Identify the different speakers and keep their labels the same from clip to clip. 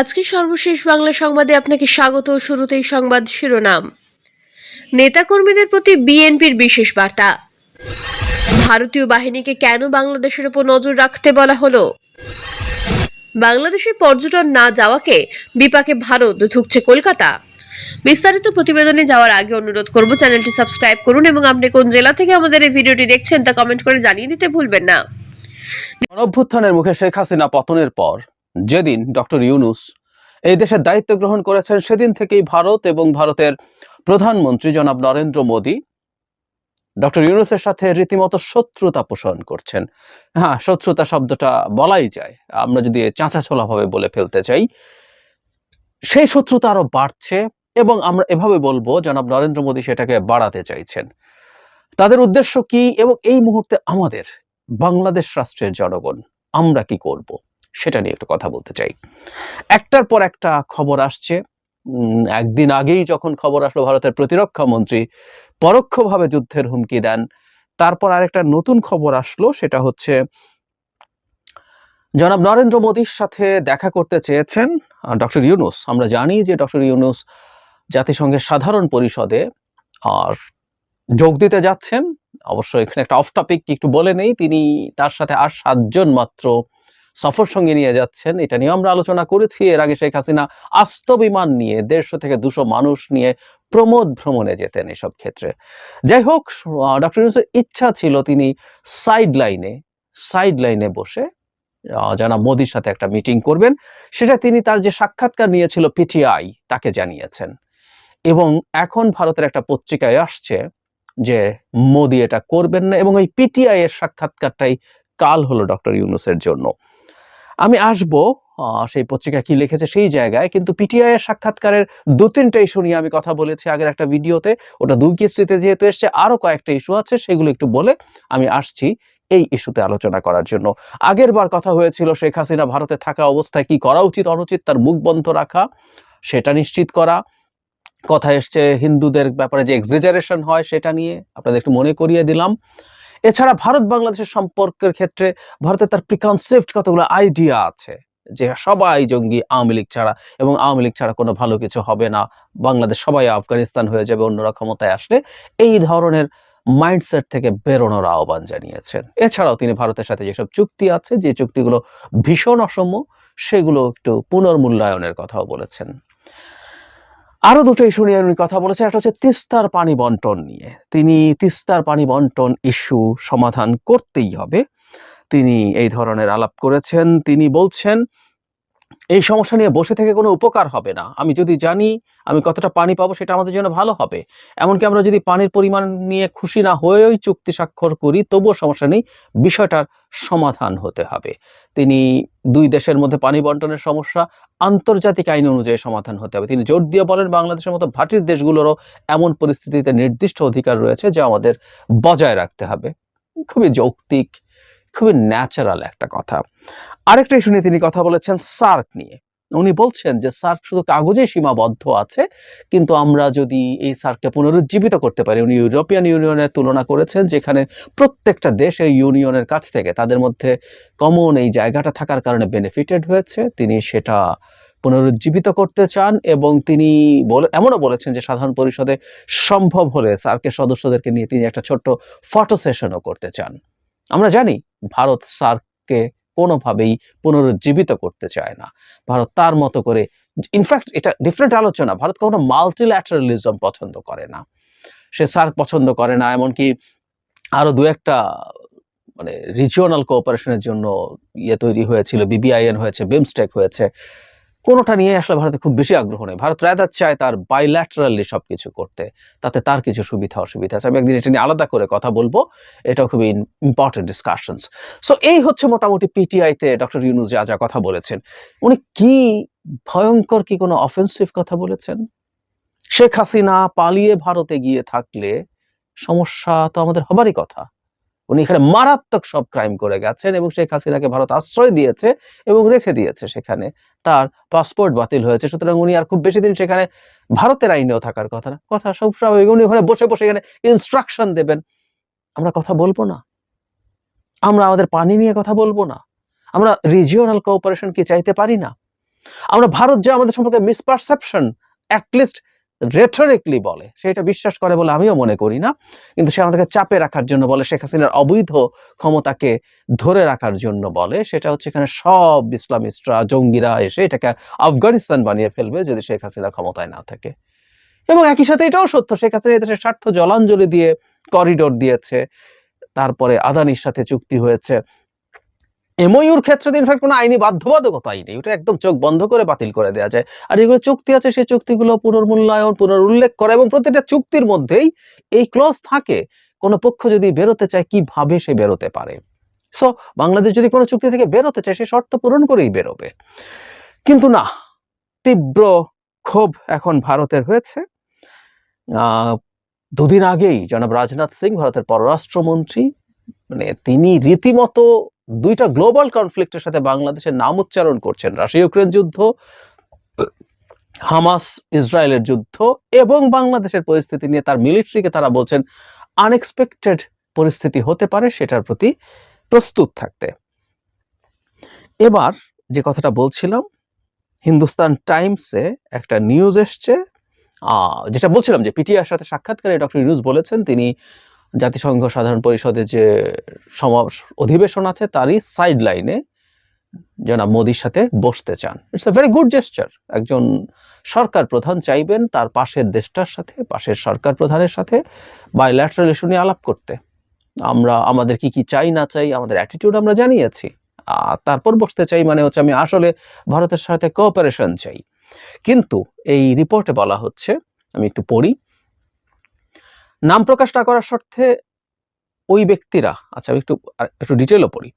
Speaker 1: আজকে সর্বশেষ বাংলা সংবাদে আপনাকে স্বাগত। শুরুতেই সংবাদ শিরোনাম। নেতাকর্মীদের প্রতি বিএনপির বিশেষ বার্তা। ভারতীয় বাহিনীকে কেন বাংলাদেশের উপর নজর রাখতে বলা হলো? বাংলাদেশের পর্যটন না যাওয়াকে বিপাকে ভারত ঢুকছে কলকাতা। বিস্তারিত প্রতিবেদনে যাওয়ার আগে অনুরোধ করব, চ্যানেলটি সাবস্ক্রাইব করুন এবং আপনি কোন জেলা থেকে আমাদের এই ভিডিওটি দেখছেন তা কমেন্ট করে জানিয়ে দিতে ভুলবেন না।
Speaker 2: অভ্যুত্থানের মুখে শেখ হাসিনা পতনের পর যেদিন ডক্টর ইউনুস এই দেশের দায়িত্ব গ্রহণ করেছেন, সেদিন থেকেই ভারত এবং ভারতের প্রধানমন্ত্রী জনাব নরেন্দ্র মোদী ডক্টর ইউনুসের সাথে রীতিমতো শত্রুতা পোষণ করছেন। হ্যাঁ শত্রুতা শব্দটা বলাই যায়। আমরা যদি চাঁচাছোলা ভাবে বলে ফেলতে চাই, সেই শত্রুতা আরও বাড়ছে এবং আমরা এভাবে বলব, জনাব নরেন্দ্র মোদী সেটাকে বাড়াতে চাইছেন। তাদের উদ্দেশ্য কি এবং এই মুহূর্তে আমাদের বাংলাদেশ রাষ্ট্রের জনগণ আমরা কি করব? সেটা নিয়ে একটু কথা বলতে চাই। একটার পর একটা খবর আসছে। একদিন আগেই যখন খবর আসলো ভারতের প্রতিরক্ষা মন্ত্রী পরোক্ষভাবে যুদ্ধের হুমকি দেন, তারপর আরেকটা নতুন খবর আসলো, সেটা হচ্ছে জনাব নরেন্দ্র মোদীর সাথে দেখা করতে চেয়েছেন ডক্টর ইউনুস। আমরা জানি যে ডক্টর ইউনুস জাতিসংঘের সাধারণ পরিষদে আর যোগ দিতে যাচ্ছেন। অবশ্য এখানে একটা অফ টপিক একটু বলে নেই, তিনি তার সাথে আর সাতজন মাত্র সফর সঙ্গে নিয়ে যাচ্ছেন। এটা নিয়ে আমরা আলোচনা করেছি। এর আগে শেখ হাসিনা আস্ত বিমান নিয়ে দেড়শো থেকে দুশো মানুষ নিয়ে প্রমোদ ভ্রমণে যেতেন এসব ক্ষেত্রে। যাই হোক ডক্টর ইউনুসের ইচ্ছা ছিল তিনি সাইড লাইনে সাইড লাইনে বসে জনাব মোদির সাথে একটা মিটিং করবেন। সেটা তিনি তার যে সাক্ষাৎকার নিয়েছিল পিটিআই তাকে জানিয়েছেন। এবং এখন ভারতের একটা পত্রিকায় আসছে যে মোদি এটা করবেন না। এবং ওই পিটিআই এর সাক্ষাৎকারটাই কাল হলো ডক্টর ইউনুসের জন্য। আমি আসব সেই পত্রিকা কি লিখেছে সেই জায়গায়, কিন্তু পিটিআই এর সাক্ষাৎকারের দু তিনটা ইস্যু নিয়ে আমি কথা বলেছি আগের একটা ভিডিওতে। ওটা দুই কিস্তিতে যেহেতু এসছে আরও কয়েকটা ইস্যু আছে, সেগুলো একটু বলে আমি আসছি এই ইস্যুতে আলোচনা করার জন্য। আগের বার কথা হয়েছিল, শেখ হাসিনা ভারতে থাকা অবস্থায় কি করা উচিত, অনুচিত, তার মুখ বন্ধ রাখা, সেটা নিশ্চিত করা। কথা এসছে, হিন্দুদের ব্যাপারে যে এক্সেজারেশন হয়, সেটা নিয়ে আপনাদের একটু মনে করিয়ে দিলাম। এছাড়া ভারত বাংলাদেশের সম্পর্কের ক্ষেত্রে ভারতের তার প্রিকনসেপ্ট কতগুলো আইডিয়া আছে? যে সবাই জঙ্গি আওয়ামী লীগ ছাড়া এবং আওয়ামী লীগ ছাড়া কোনো ভালো কিছু হবে না। বাংলাদেশ সবাই আফগানিস্তান হয়ে যাবে অন্যরা ক্ষমতায় আসলে এই ধরনের মাইন্ডসেট থেকে বেরোনোর আহ্বান জানিয়েছেন। এছাড়াও তিনি ভারতের সাথে যেসব চুক্তি আছে, যে চুক্তিগুলো ভীষণ অসম্য সেগুলো একটু পুনর্মূল্যায়নের কথাও বলেছেন। আরও দুটো ইস্যু নিয়ে উনি কথা বলেছেন। একটা হচ্ছে তিস্তার পানি বন্টন নিয়ে। তিনি তিস্তার পানি বন্টন ইস্যু সমাধান করতেই হবে। তিনি এই ধরনের আলাপ করেছেন। তিনি বলছেন এই সমস্যা নিয়ে বসে থেকে কোনো উপকার হবে না। আমি যদি জানি আমি কতটা পানি পাবো সেটা আমাদের জন্য ভালো হবে। এমনকি আমরা যদি পানির পরিমাণ নিয়ে খুশি না হয়েই চুক্তি স্বাক্ষর করি, তবুও সমস্যা নেই, বিষয়টার সমাধান হতে হবে। তিনি দুই দেশের মধ্যে পানি বন্টনের সমস্যা, আন্তর্জাতিক আইন অনুযায়ী সমাধান হতে হবে। তিনি জোর দিয়ে বলেন, বাংলাদেশের মতো ভাটির দেশগুলোরও এমন পরিস্থিতিতে নির্দিষ্ট অধিকার রয়েছে যা আমাদের বজায় রাখতে হবে। খুবই যৌক্তিক খুবই ন্যাচারাল একটা কথা। আরেকটা ইস্যু নিয়ে তিনি কথা বলেছেন সার্ক নিয়ে। উনি বলছেন যে সার্ক শুধু কাগজে সীমাবদ্ধ আছে, কিন্তু আমরা যদি এই সার্ককে পুনরুজ্জীবিত করতে পারি, উনি ইউরোপিয়ান ইউনিয়নের তুলনা করেছেন, যেখানে প্রত্যেকটা দেশ এই ইউনিয়নের কাছ থেকে তাদের মধ্যে কমন এই জায়গাটা থাকার কারণে বেনিফিটেড হয়েছে। তিনি সেটা পুনরুজ্জীবিত করতে চান এবং তিনি বলে, এমনও বলেছেন যে সাধারণ পরিষদে সম্ভব হলে সার্কের সদস্যদেরকে নিয়ে তিনি একটা ছোট্ট ফটো সেশনও করতে চান। আমরা জানি ভারত সার্ককে কোনোভাবেই পুনরুজ্জীবিত করতে চায় না। ভারত তার মতো করে ইনফ্যাক্ট এটা ডিফারেন্ট আলোচনা। ভারত কখনো মাল্টিল্যাটারালিজম পছন্দ করে না। সে সার্ক পছন্দ করে না, এমনকি আরও দু একটা মানে রিজিওনাল কোঅপারেশনের জন্য ইয়ে তৈরি হয়েছিল বিবিআইএন হয়েছে বিমস্টেক হয়েছে। কোনোটা নিয়ে আসলে ভারতে খুব বেশি আগ্রহ নেই। ভারত রাদার চায় তার বাইল্যাটারালি সবকিছু করতে, তাতে তার কিছু সুবিধা অসুবিধা আছে। আমি একদিন এটা নিয়ে আলাদা করে কথা বলব। এটাও খুবই ইম্পর্টেন্ট ডিসকাশনস সো এই হচ্ছে মোটামুটি পিটিআইতে ডক্টর ইউনুস যা যা কথা বলেছেন। উনি কি ভয়ঙ্কর কি কোনো অফেন্সিভ কথা বলেছেন? শেখ হাসিনা পালিয়ে ভারতে গিয়ে থাকলে সমস্যা তো আমাদের হবারই কথা। উনি এখানে মারাত্মক সব ক্রাইম করে গেছেন এবং শেখ হাসিনাকে ভারত আশ্রয় দিয়েছে এবং রেখে দিয়েছে সেখানে। তার পাসপোর্ট বাতিল হয়েছে। সুতরাং উনি আর খুব বেশি দিন সেখানে ভারতের আইনেও থাকার কথা না। কথা সব স্বাভাবিক। উনি ওখানে বসে বসে এখানে ইনস্ট্রাকশন দেবেন। আমরা কথা বলব না। আমরা আমাদের পানি নিয়ে কথা বলব না। আমরা রিজিওনাল কোঅপারেশন কি চাইতে পারি না? আমরা ভারত যে আমাদের সম্পর্কে মিসপারসেপশন অ্যাটলিস্ট রেটরিকলি বলে সেটা বিশ্বাস করে বলে আমিও মনে করি না, কিন্তু সে আমাদেরকে চাপে রাখার জন্য বলে, শেখ হাসিনার অবৈধ ক্ষমতাকে ধরে রাখার জন্য বলে, সেটা হচ্ছে এখানে সব ইসলামিস্টরা, জঙ্গিরা এসে এটাকে আফগানিস্তান বানিয়ে ফেলবে যদি শেখ হাসিনা ক্ষমতায় না থাকে। এবং একই সাথে এটাও সত্য, শেখ হাসিনা দেশের স্বার্থ জলাঞ্জলি দিয়ে করিডোর দিয়েছে, তারপরে আদানির সাথে চুক্তি হয়েছে। এমওইউর ক্ষেত্রে ইনফ্যাক্ট কোনো আইনি বাধ্যবাধকতাই নেই ওটা একদম চোখ বন্ধ করে বাতিল করে দেওয়া যায়। আর যেগুলো চুক্তি আছে, সেই চুক্তিগুলো পুনর্মূল্যায়ন, পুনরুল্লেখ করা এবং প্রতিটা চুক্তির মধ্যেই এই ক্লজ থাকে, কোনো পক্ষ যদি বেরোতে চায়, কীভাবে সে বেরোতে পারে? সো বাংলাদেশ যদি কোনো চুক্তি থেকে বেরোতে চায়, সে শর্ত পূরণ করেই বেরোবে। কিন্তু না, তীব্র ক্ষোভ এখন ভারতের হয়েছে। দুদিন আগেই জনাব রাজনাথ সিং, ভারতের পররাষ্ট্রমন্ত্রী মানে তিনি রীতিমতো দুইটা গ্লোবাল কনফ্লিক্টের সাথে বাংলাদেশের নাম উচ্চারণ করছেন রাশিয়া ইউক্রেন যুদ্ধ, হামাস ইসরায়েলের যুদ্ধ এবং বাংলাদেশের পরিস্থিতি নিয়ে তার মিলিটারিকে তারা বলছেন আনএক্সপেক্টেড পরিস্থিতি হতে পারে সেটার প্রতি প্রস্তুত থাকতে। এবার যে কথাটা বলছিলাম, হিন্দুস্তান টাইমসে একটা নিউজ এসছে যেটা বলছিলাম যে পিটিআর সাথে সাক্ষাৎকারে ডক্টর ইউনুস বলেছেন, তিনি জাতিসংঘ সাধারণ পরিষদে যে সমাবেশ অধিবেশন আছে, তারই সাইড লাইনে জনাব মোদির সাথে বসতে চান। It's a very good gesture একজন সরকার প্রধান চাইবেন তার পাশের দেশটার সাথে, পাশের সরকার প্রধানের সাথে বাইল্যাটারাল ইস্যু নিয়ে আলাপ করতে। আমরা, আমাদের কি কি চাই, না চাই, আমাদের অ্যাটিটিউড আমরা জানিয়েছি। আর তারপর বসতে চাই মানে হচ্ছে আমি আসলে ভারতের সাথে কোঅপারেশন চাই। কিন্তু এই রিপোর্টে বলা হচ্ছে, আমি একটু পড়ি নাম প্রকাশ না করার শর্তে ওই ব্যক্তিরা আচ্ছা আমি একটু একটু ডিটেলও পড়ি।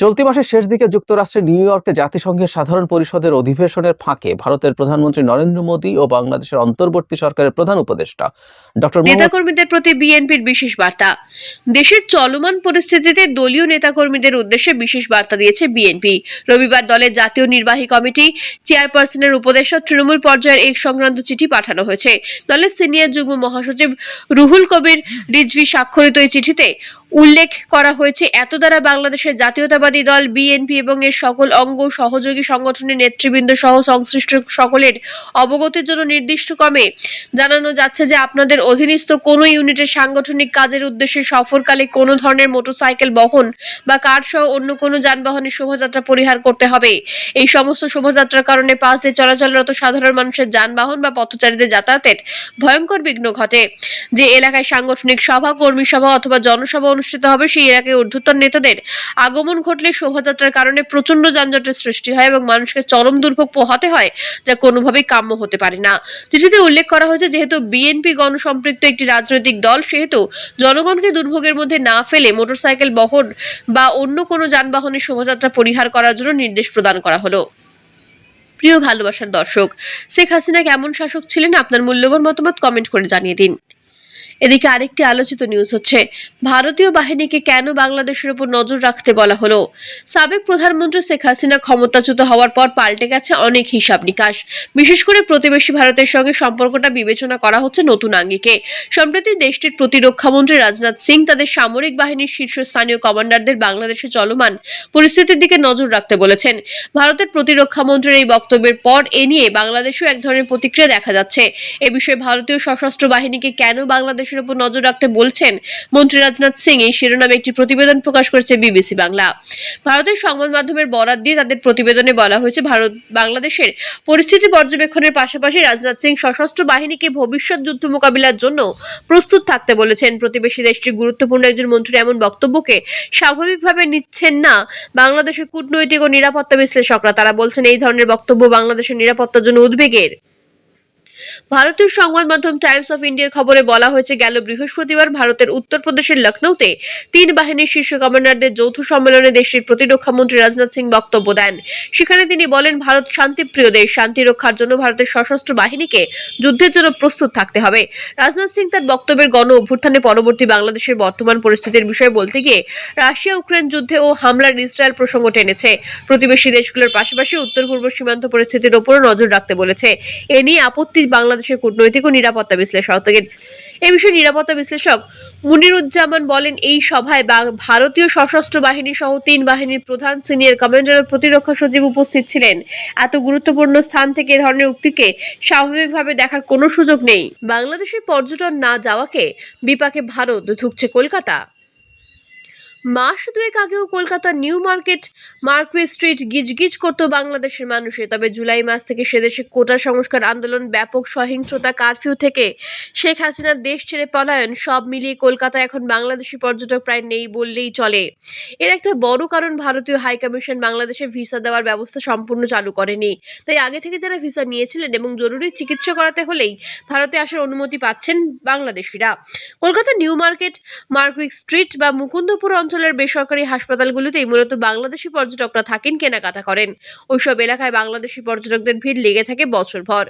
Speaker 2: চলতি মাসের শেষ দিকে যুক্তরাষ্ট্রের নিউ ইয়র্কে জাতিসংঘের সাধারণ পরিষদের অধিবেশনের ফাঁকে ভারতের প্রধানমন্ত্রী নরেন্দ্র মোদী ও বাংলাদেশের অন্তর্বর্তী সরকারের প্রধান উপদেষ্টা ডক্টর
Speaker 1: নেতাকর্মীদের প্রতি বিএনপির বিশেষ বার্তা। দেশের চলমান পরিস্থিতিতে দলীয় নেতাকর্মীদের উদ্দেশ্যে বিশেষ বার্তা দিয়েছে বিএনপি। রবিবার দলের জাতীয় নির্বাহী কমিটি চেয়ারপারসনের উপদেষ্টা তৃণমূল পর্যায়ের এক সংক্রান্ত চিঠি পাঠানো হয়েছে। দলের সিনিয়র যুগ্ম মহাসচিব রুহুল কবির রিজভি স্বাক্ষরিত এই চিঠিতে উল্লেখ করা হয়েছে এত দ্বারা বাংলাদেশের জাতীয়তাবাদী দল, বিএনপি এবং এর সকল অঙ্গ সহযোগী সংগঠনের নেতৃবৃন্দ সহ সংশ্লিষ্ট সকলের অবগতির জন্য নির্দিষ্ট ক্রমে জানানো যাচ্ছে যে আপনাদের অধীনস্থ কোনো ইউনিটের সাংগঠনিক কাজের উদ্দেশ্যে সফরকালে কোনো ধরনের মোটরসাইকেল বহন বা কার সহ অন্য কোনো যানবাহনের শোভাযাত্রা পরিহার করতে হবে। এই সমস্ত শোভাযাত্রার কারণে পাশ দিয়ে চলাচলরত সাধারণ মানুষের যানবাহন বা পথচারীদের যাতায়াতের ভয়ঙ্কর বিঘ্ন ঘটে। যে এলাকায় সাংগঠনিক সভা, কর্মী সভা অথবা জনসভা অনুষ্ঠিত হবে, সেই এলাকায় ঊর্ধ্বতন নেতাদের আগমন ঘটলে শোভাযাত্রার কারণে প্রচণ্ড যানজটের সৃষ্টি হয় এবং মানুষকে চরম দুর্ভোগ পোহাতে হয় যা কোনোভাবেই কাম্য হতে পারে না। চিঠিতে উল্লেখ করা হয়েছে, যেহেতু বিএনপি গণসম্পৃক্ত একটি রাজনৈতিক দল, সেহেতু জনগণকে দুর্ভোগের মধ্যে না ফেলে মোটরসাইকেল বহন বা অন্য কোনো যানবাহনের শোভাযাত্রা পরিহার করার জন্য নির্দেশ প্রদান করা হলো। প্রিয় ভালোবাসার দর্শক, শেখ হাসিনা কেমন শাসক ছিলেন? আপনার মূল্যবান মতামত কমেন্ট করে জানিয়ে দিন। এদিকে আরেকটি আলোচিত নিউজ হচ্ছে, ভারতীয় বাহিনীকে কেন বাংলাদেশের উপর নজর রাখতে বলা হলো? সাবেক প্রধানমন্ত্রী শেখ হাসিনা ক্ষমতাচ্যুত হওয়ার পর পাল্টে গেছে অনেক হিসাব নিকাশ। বিশেষ করে প্রতিবেশী ভারতের সঙ্গে সম্পর্কটা বিবেচনা করা হচ্ছে নতুন আঙ্গিকে। সম্প্রতি দেশটির প্রতিরক্ষামন্ত্রী রাজনাথ সিং তাদের সামরিক বাহিনীর শীর্ষস্থানীয় কমান্ডারদের বাংলাদেশে চলমান পরিস্থিতির দিকে নজর রাখতে বলেছেন। ভারতের প্রতিরক্ষামন্ত্রীর এই বক্তব্যের পর এ নিয়ে বাংলাদেশেও এক ধরনের প্রতিক্রিয়া দেখা যাচ্ছে। এ বিষয়ে ভারতীয় সশস্ত্র বাহিনীকে কেন বাংলাদেশের উপর নজর রাখতে বলছেন মন্ত্রী রাজনাথ সিং। এই শিরোনামে একটি প্রতিবেদন প্রকাশ করেছে বিবিসি বাংলা। ভারতের সংবাদ মাধ্যমের বরাত দিয়ে তাদের প্রতিবেদনে বলা হয়েছে, ভারত বাংলাদেশের পরিস্থিতি পর্যবেক্ষণের পাশাপাশি রাজনাথ সিং সশস্ত্র বাহিনীকে ভবিষ্যৎ যুদ্ধ মোকাবিলার জন্য প্রস্তুত থাকতে বলেছেন। প্রতিবেশী দেশটির গুরুত্বপূর্ণ একজন মন্ত্রী এমন বক্তব্যকে স্বাভাবিকভাবে নিচ্ছেন না বাংলাদেশের কূটনৈতিক ও নিরাপত্তা বিশ্লেষকরা। তারা বলছেন, এই ধরনের বক্তব্য বাংলাদেশের নিরাপত্তার জন্য উদ্বেগের। ভারতীয় সংবাদ মাধ্যম টাইমস অফ ইন্ডিয়ার খবরে বলা হয়েছে, গেল বৃহস্পতিবার ভারতের উত্তরপ্রদেশের লখনৌতে তিন বাহিনীর শীর্ষ কমান্ডারদের যৌথ সম্মেলনে দেশটির প্রতিরক্ষা মন্ত্রী রাজনাথ সিং বক্তব্য দেন। সেখানে তিনি বলেন, ভারত শান্তিপ্রিয় দেশ, শান্তি রক্ষার জন্য ভারতের সশস্ত্র বাহিনীকে যুদ্ধের জন্য প্রস্তুত থাকতে হবে। রাজনাথ সিং তার বক্তব্যের গণ অভ্যুত্থানে পরবর্তী বাংলাদেশের বর্তমান পরিস্থিতির বিষয়ে বলতে গিয়ে, রাশিয়া ইউক্রেন যুদ্ধে ও হামলার ইসরায়েল প্রসঙ্গ টেনেছে। প্রতিবেশী দেশগুলোর পাশাপাশি উত্তর পূর্ব সীমান্ত পরিস্থিতির ওপরও নজর রাখতে বলেছে। এ নিয়ে আপত্তি বাংলাদেশের কূটনৈতিক ও নিরাপত্তা বিশ্লেষকদের এ বিষয়ে নিরাপত্তা বিশ্লেষক মুনিরুজ্জামান বলেন, এই সভায় ভারতীয় সশস্ত্র বাহিনী সহ তিন বাহিনীর প্রধান সিনিয়র কমান্ডার প্রতিরক্ষা সচিব উপস্থিত ছিলেন। এত গুরুত্বপূর্ণ স্থান থেকে এ ধরনের উক্তিকে স্বাভাবিকভাবে দেখার কোনো সুযোগ নেই। বাংলাদেশের পর্যটন না যাওয়াকে বিপাকে ভারত ঢুকছে কলকাতা। মাস দুয়েক আগেও কলকাতার নিউ মার্কেট মার্কুই স্ট্রিট গিজগিজ করত বাংলাদেশের মানুষে তবে জুলাই মাস থেকে সেদেশে কোটা সংস্কার আন্দোলন, ব্যাপক সহিংসতা, কারফিউ থেকে শেখ হাসিনার দেশ ছেড়ে পলায়ন, সব মিলিয়ে কলকাতা এখন বাংলাদেশি পর্যটক প্রায় নেই বললেই চলে। এর একটা বড় কারণ ভারতীয় হাইকমিশন বাংলাদেশে ভিসা দেওয়ার ব্যবস্থা সম্পূর্ণ চালু করেনি। তাই আগে থেকে যারা ভিসা নিয়েছিলেন এবং জরুরি চিকিৎসা করাতে হলেই ভারতে আসার অনুমতি পাচ্ছেন বাংলাদেশিরা। Kolkata New Market Marquis Street বা মুকুন্দপুর অঞ্চলের বেসরকারি হাসপাতালগুলোতেই মূলত বাংলাদেশি পর্যটকরা থাকেন, কেনাকাটা করেন। ওইসব এলাকায় বাংলাদেশি পর্যটকদের ভিড় লেগে থাকে বছরভর।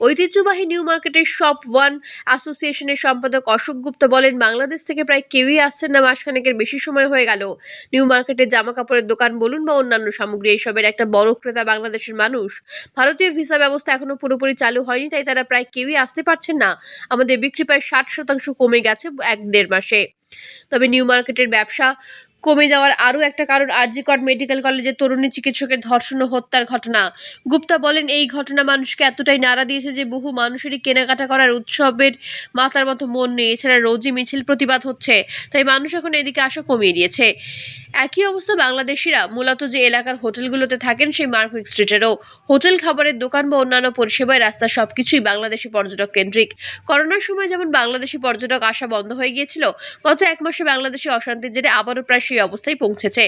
Speaker 1: ঐতিহ্যবাহী নিউ মার্কেটের শপ ওয়ান অ্যাসোসিয়েশনের সম্পাদক অশোক গুপ্তা বলেন, বাংলাদেশ থেকে প্রায় কেউই আসছেন না, মাসখানেকের বেশি সময় হয়ে গেল। নিউ মার্কেটের জামা কাপড়ের দোকান বলুন বা অন্যান্য সামগ্রী, এইসবের একটা বড় ক্রেতা বাংলাদেশের মানুষ। ভারতীয় ভিসা ব্যবস্থা এখনও পুরোপুরি চালু হয়নি, তাই তারা প্রায় কেউই আসতে পারছেন না। আমাদের বিক্রি প্রায় ষাট শতাংশ কমে গেছে এক দেড় মাসে। তবে নিউ মার্কেটের ব্যবসা কমে যাওয়ার আরও একটা কারণ আরজিকর মেডিকেল কলেজের তরুণী চিকিৎসকের ধর্ষণ ও হত্যার ঘটনা। গুপ্তা বলেন, এই ঘটনা মানুষকে এতটাই নাড়া দিয়েছে যে বহু মানুষেরই কেনাকাটা করার উৎসবের মাথার মতো মন নেই। এছাড়া রোজই মিছিল প্রতিবাদ হচ্ছে, তাই মানুষ এখন এদিকে আসা কমিয়ে দিয়েছে। একই অবস্থা বাংলাদেশিরা, মূলত যে এলাকার হোটেলগুলোতে থাকেন সেই মার্কুইক স্ট্রিটেরও। হোটেল, খাবারের দোকান বা অন্যান্য পরিষেবায় রাস্তা সবকিছুই বাংলাদেশি পর্যটক কেন্দ্রিক। করোনার সময় যেমন বাংলাদেশি পর্যটক আসা বন্ধ হয়ে গিয়েছিল এক মাসে বাংলাদেশে অশান্তির জেরে আবারও প্রায় সেই অবস্থায় পৌঁছেছে।